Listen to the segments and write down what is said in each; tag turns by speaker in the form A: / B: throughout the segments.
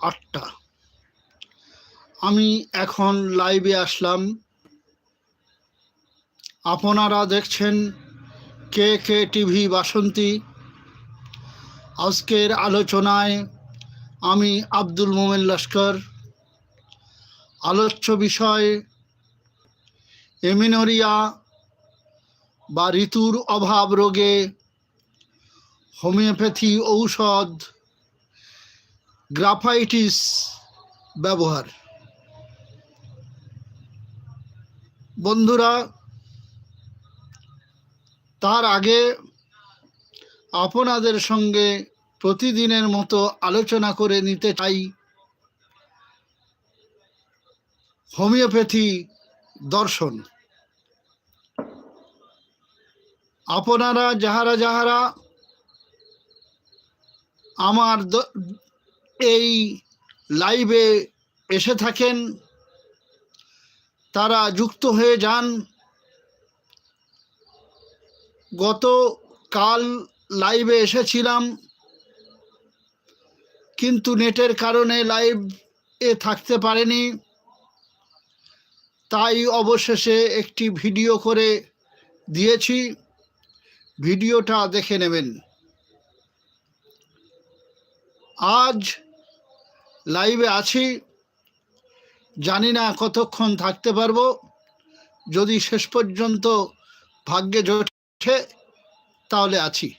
A: আটটা। আমি এখন লাইভে আসলাম। আপনারা দেখছেন কে কে টিভি বাসন্তী। আজকের আলোচনায় আমি আব্দুল মোমেন লস্কর। আলোচ্য বিষয়, এমিনোরিয়া বা ঋতুর অভাব রোগে হোমিওপ্যাথি ঔষধ গ্রাফাইটিস ব্যবহার। বন্ধুরা, তার আগে আপনাদের সঙ্গে প্রতিদিনের মতো আলোচনা করে নিতে চাই। হোমিওপ্যাথি দর্শন। আপনারা, যাহারা যাহারা আমার এই লাইভে এসে থাকেন। তারা যুক্ত হয়ে যান। গত কাল লাইভে এসেছিলাম। কিন্তু নেটের কারণে লাইভ এ থাকতে পারেনি। তাই অবশেষে একটি ভিডিও করে দিয়েছি। ভিডিওটা দেখে নেবেন। আজ লাইভে আছি। জানি না কতক্ষণ থাকতে পারব। যদি শেষ পর্যন্ত ভাগ্যে জোটে, তাহলে আছি।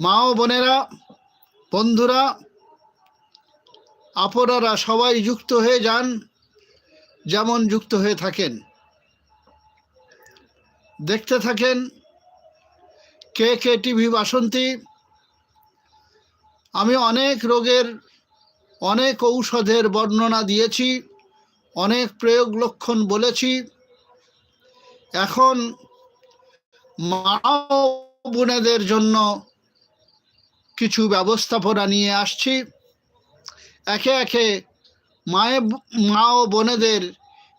A: মা ও বোনেরা, বন্ধুরা, আপনারা সবাই যুক্ত হয়ে যান, যেমন যুক্ত হয়ে থাকেন। দেখতে থাকেন কে কে টিভি বাসন্তী আমি অনেক রোগের, অনেক ঔষধের বর্ণনা দিয়েছি, অনেক প্রয়োগ লক্ষণ বলেছি। এখন মা বোনেদের জন্য কিছু ব্যবস্থাপনা নিয়ে আসছি। একে একে মায়ে মা ও বোনেদের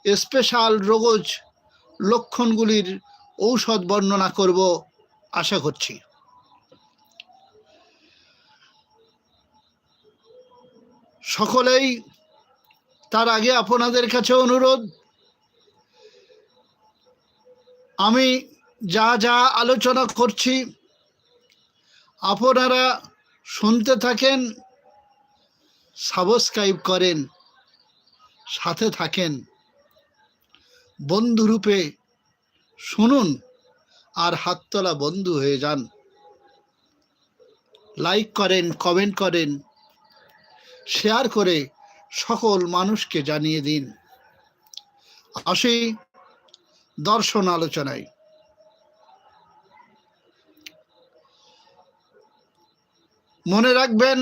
A: স্পেশাল রোগজ লক্ষণগুলির ঔষধ বর্ণনা করব, আশা করছি। সকলেই তার আগে আপনাদের কাছে অনুরোধ, আমি যা যা আলোচনা করছি, আপনারা শুনতে থাকেন, সাবস্ক্রাইব করেন, সাথে থাকেন, বন্ধুরূপে শুনুন আর হাততলা বন্ধু হয়ে যান। লাইক করেন, কমেন্ট করেন শেয়ার করে সকল মানুষকে জানিয়ে দিন। আসি দর্শন আলোচনায়। মনে রাখবেন,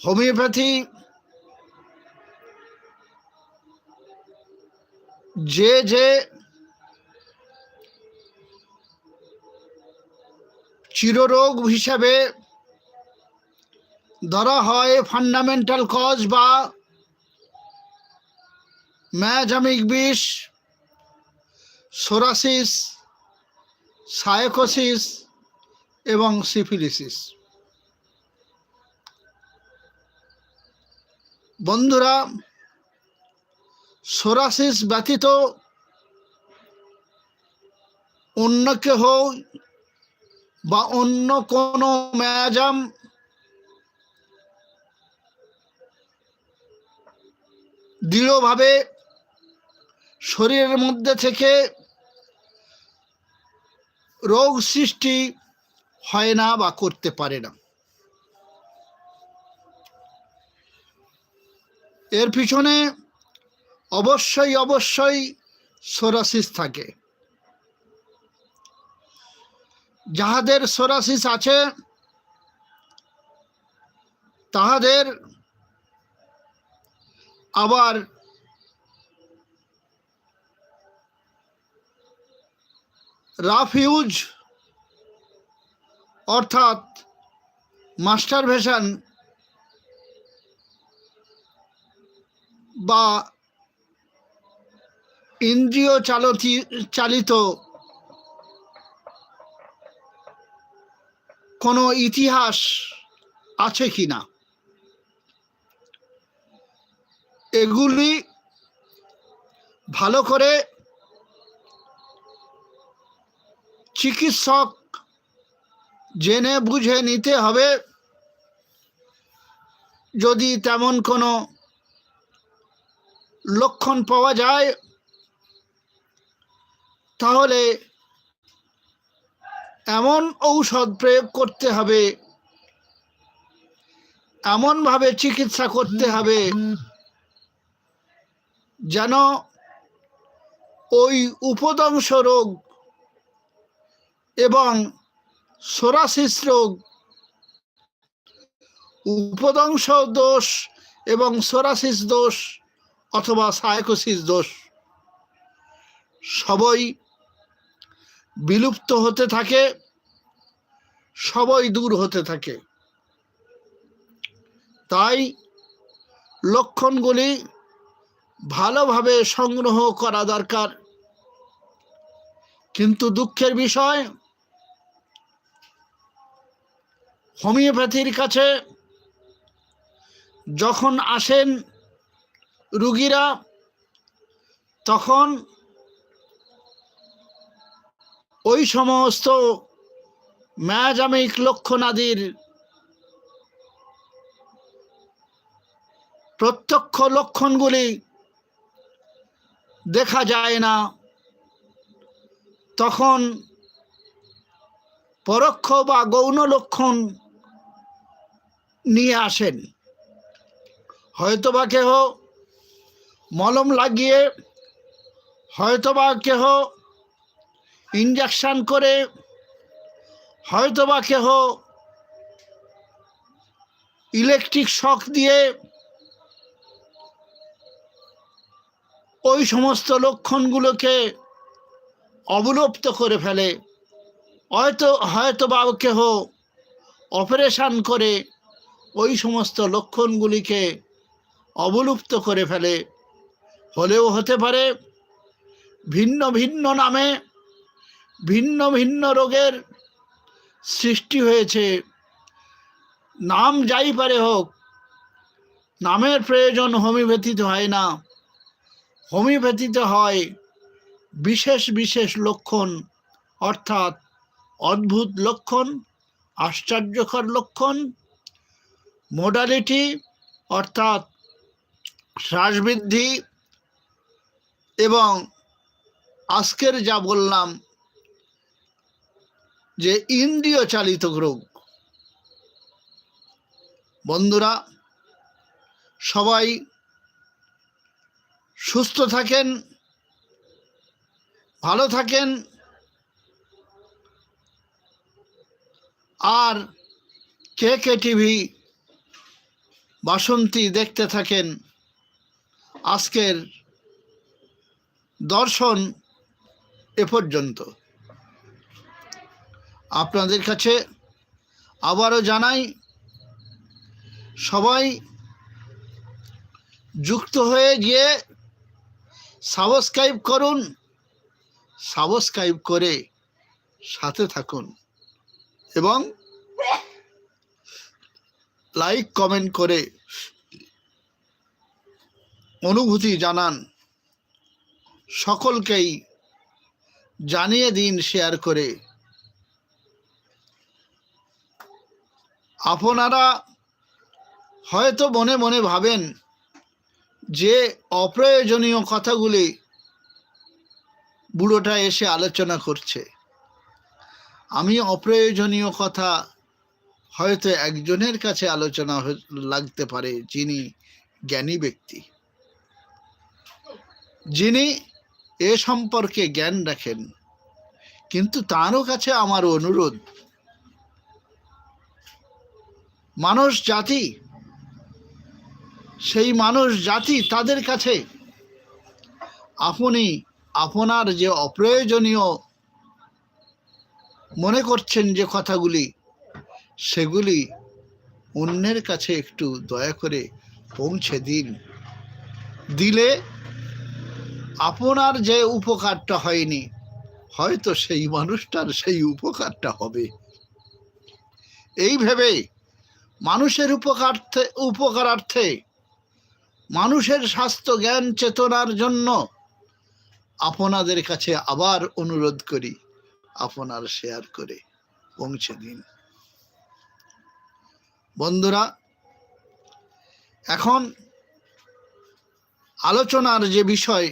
A: হোমিওপ্যাথি যে যে চিররোগ হিসাবে ধরা হয় ফান্ডামেন্টাল কজ বা ম্যাজামিক বিষ সোরাসিস সায়কোসিস এবং সিফিলিসিস বন্ধুরা সোরাসিস ব্যতীত অন্য কেহ বা অন্য কোনো ম্যাজাম দৃঢ়ভাবে শরীরের মধ্যে থেকে রোগ সৃষ্টি হয় না বা করতে পারে না। এর পিছনে অবশ্যই অবশ্যই সোরাসিস থাকে। যাহাদের সোরাসিস আছে, তাহাদের আবার রাফিউজ অর্থাৎ মাস্টার ভেশন বা ইন্দ্রিয় চালতি চালিত কোনো ইতিহাস আছে কি না এগুলি ভালো করে চিকিৎসক জেনে বুঝে নিতে হবে। যদি তেমন কোনো লক্ষণ পাওয়া যায়, তাহলে এমন ঔষধ প্রয়োগ করতে হবে, এমনভাবে চিকিৎসা করতে হবে যেন ওই উপদংশ রোগ এবং সোরাসিস রোগ, উপদংশ দোষ এবং সোরাসিস দোষ অথবা সাইকোসিস দোষ সবই বিলুপ্ত হতে থাকে, সবই দূর হতে থাকে। তাই লক্ষণগুলি ভালোভাবে সংগ্রহ করা দরকার। কিন্তু দুঃখের বিষয়, হোমিওপ্যাথির কাছে যখন আসেন রুগীরা, তখন ওই সমস্ত ম্যাজামিক লক্ষণাদির প্রত্যক্ষ লক্ষণগুলি দেখা যায় না। তখন পরোক্ষ বা গৌণ লক্ষণ নিয়ে আসেন। হয়তোবা কেহ মলম লাগিয়ে, হয়তোবা কেহ ইঞ্জেকশান করে, হয়তোবা কেহ ইলেকট্রিক শক দিয়ে ওই সমস্ত লক্ষণগুলোকে অবলুপ্ত করে ফেলে। হয়তো হয়তো বা কেহ অপারেশান করে ওই সমস্ত লক্ষণগুলিকে অবলুপ্ত করে ফেলে। হলেও হতে পারে, ভিন্ন ভিন্ন নামে ভিন্ন ভিন্ন রোগের সৃষ্টি হয়েছে। নাম যাই পারে হোক, নামের প্রয়োজন হোমিওপ্যাথিতে হয় না। হোমিওপ্যাথিতে হয় বিশেষ বিশেষ লক্ষণ, অর্থাৎ অদ্ভুত লক্ষণ, আশ্চর্যকর লক্ষণ মোডালিটি অর্থাৎ শ্বাসবৃদ্ধি এবং আজকের যা বললাম যে ইন্দ্রিয় চালিত রোগ। বন্ধুরা, সবাই সুস্থ থাকেন, ভালো থাকেন, আর কে কে টিভি বাসন্তী দেখতে থাকেন, আজকের দর্শন এ পর্যন্ত। আপনাদের কাছে আবারও জানাই, সবাই যুক্ত হয়ে গিয়ে সাবস্ক্রাইব করুন। সাবস্ক্রাইব করে সাথে থাকুন। এবং লাইক, কমেন্ট করে অনুভূতি জানান। সকলকেই জানিয়ে দিন শেয়ার করে। আপনারা হয়তো মনে মনে ভাবেন যে অপ্রয়োজনীয় কথাগুলি বুড়োটা এসে আলোচনা করছে। আমি অপ্রয়োজনীয় কথা হয়তো একজনের কাছে আলোচনা লাগতে পারে, যিনি জ্ঞানী ব্যক্তি। যিনি এ সম্পর্কে জ্ঞান রাখেন, কিন্তু তারও কাছে আমার অনুরোধ মানুষ জাতি সেই মানুষ, জাতি তাদের কাছে। আপনি আপনার যে অপ্রয়োজনীয় মনে করছেন যে কথাগুলি, সেগুলি অন্যের কাছে একটু দয়া করে পৌঁছে দিন। দিলে আপনার যে উপকারটা হয়নি, হয়তো সেই মানুষটার সেই উপকারটা হবে। এই ভেবে মানুষের উপকারার্থে উপকারার্থে মানুষের স্বাস্থ্য, জ্ঞান, চেতনার জন্য আপনাদের কাছে আবার অনুরোধ করি, আপনার শেয়ার করে পৌঁছে দিন। বন্ধুরা, এখন আলোচনার যে বিষয়,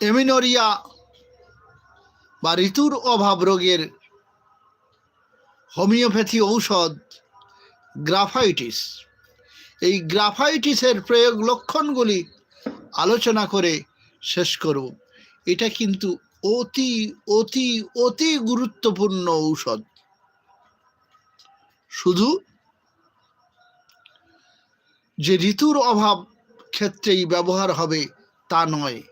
A: এমিনোরিয়া বা ঋতুর অভাব রোগের হোমিওপ্যাথি ঔষধ গ্রাফাইটিস। এই গ্রাফাইটিসের প্রয়োগ লক্ষণগুলি আলোচনা করে শেষ করব। এটা কিন্তু অতি অতি অতি গুরুত্বপূর্ণ ঔষধ। শুধু যে ঋতুর অভাব ক্ষেত্রেই ব্যবহার হবে তা নয়।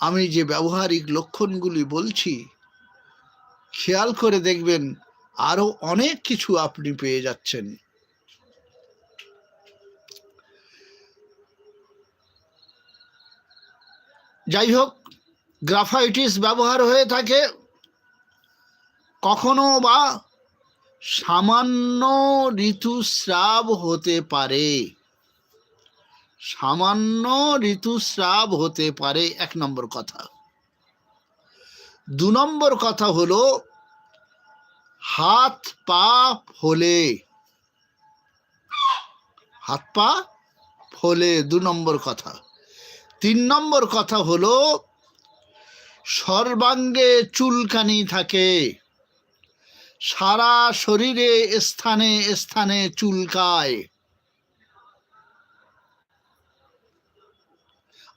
A: আমি যে ব্যবহারিক লক্ষণগুলি বলছি, খেয়াল করে দেখবেন আরও অনেক কিছু আপনি পেয়ে যাচ্ছেন। যাই হোক, গ্রাফাইটিস ব্যবহার হয়ে থাকে। কখনো বা সামান্য ঋতুস্রাব হতে পারে। সামান্য ঋতুস্রাব হতে পারে, এক নম্বর কথা। দু নম্বর কথা হলো হাত পা ফোলে। হাত পা ফোলে, দু নম্বর কথা। তিন নম্বর কথা হলো, সর্বাঙ্গে চুলকানি থাকে। সারা শরীরে স্থানে স্থানে চুলকায়।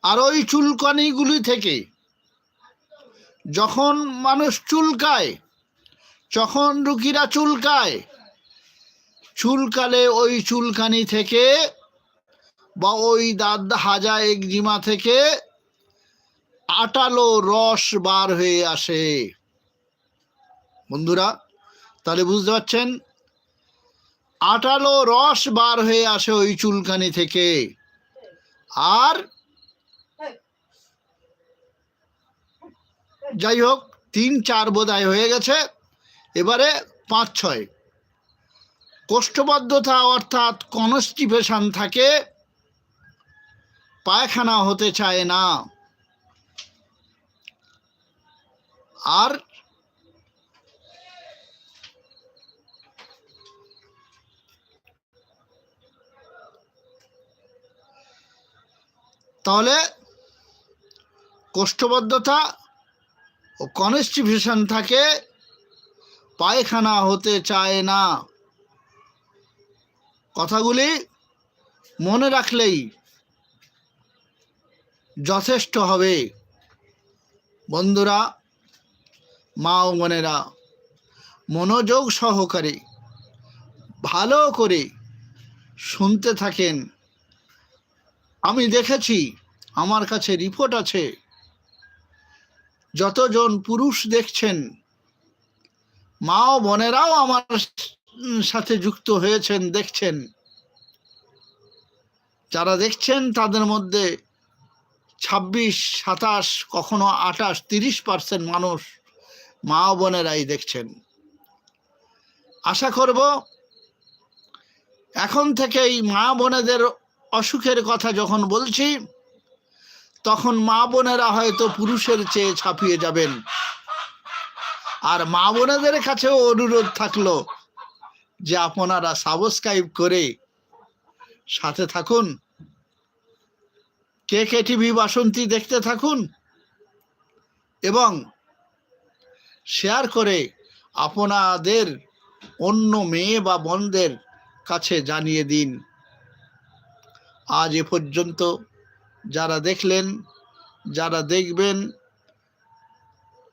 A: আর ওই চুলকানিগুলি থেকে যখন মানুষ চুলকায় যখন রুগীরা চুলকায়, চুলকালে ওই চুলকানি থেকে বা ওই দাঁত হাজা একজিমা থেকে আটালো রস বার হয়ে আসে। বন্ধুরা, তাহলে বুঝতে পারছেন? আটালো রস বার হয়ে আসে ওই চুলকানি থেকে। আর যাই হোক, তিন চার বোধহয় হয়ে গেছে। এবারে পাঁচ ছয়। কোষ্ঠবদ্ধতা অর্থাৎ কনস্টিপেশন থাকে, পায়খানা হতে চায় না। আর তাহলে কোষ্ঠবদ্ধতা ও কনস্টিপেশন থাকে পায়খানা হতে চায় না। কথাগুলি মনে রাখলেই যথেষ্ট হবে। বন্ধুরা, মা ও বোনেরা, মনোযোগ সহকারে, ভালো করে শুনতে থাকেন। আমি দেখেছি, আমার কাছে রিপোর্ট আছে। যতজন পুরুষ দেখছেন মা ও বোনেরাও আমার সাথে যুক্ত হয়েছেন, দেখছেন। যারা দেখছেন, তাদের মধ্যে ছাব্বিশ, সাতাশ, কখনো আঠাশ, তিরিশ পার্সেন্ট মানুষ মা ও বোনেরাই দেখছেন। আশা করব এখন থেকেই মা বোনেদের অসুখের কথা যখন বলছি, তখন মা বোনেরা হয়তো পুরুষের চেয়ে ছাপিয়ে যাবেন। আর মা বোনেদের কাছেও অনুরোধ থাকল যে আপনারা সাবস্ক্রাইব করে সাথে থাকুন। কে কে টিভি বাসন্তী দেখতে থাকুন এবং শেয়ার করে আপনাদের অন্য মেয়ে বা বোনদের কাছে জানিয়ে দিন। আজ এ পর্যন্ত যারা দেখলেন, যারা দেখবেন,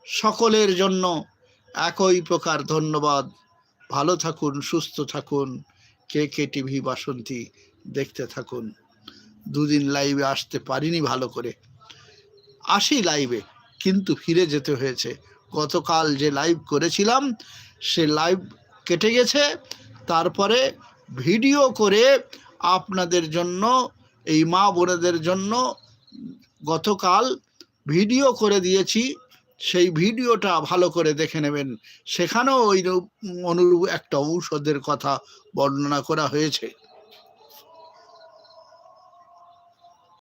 A: সকলের জন্য একই প্রকার ধন্যবাদ। ভালো থাকুন, সুস্থ থাকুন। কে কে টিভি বাসন্তী দেখতে থাকুন। দুদিন লাইভে আসতে পারিনি ভালো করে। আসি লাইভে কিন্তু ফিরে যেতে হয়েছে। গতকাল যে লাইভ করেছিলাম, সে লাইভ কেটে গেছে। তারপরে ভিডিও করে আপনাদের জন্য, এই মা বোনেদের জন্য গতকাল ভিডিও করে দিয়েছি। সেই ভিডিওটা ভালো করে দেখে নেবেন। সেখানেও ওই অনুরূপ একটা ঔষধের কথা বর্ণনা করা হয়েছে।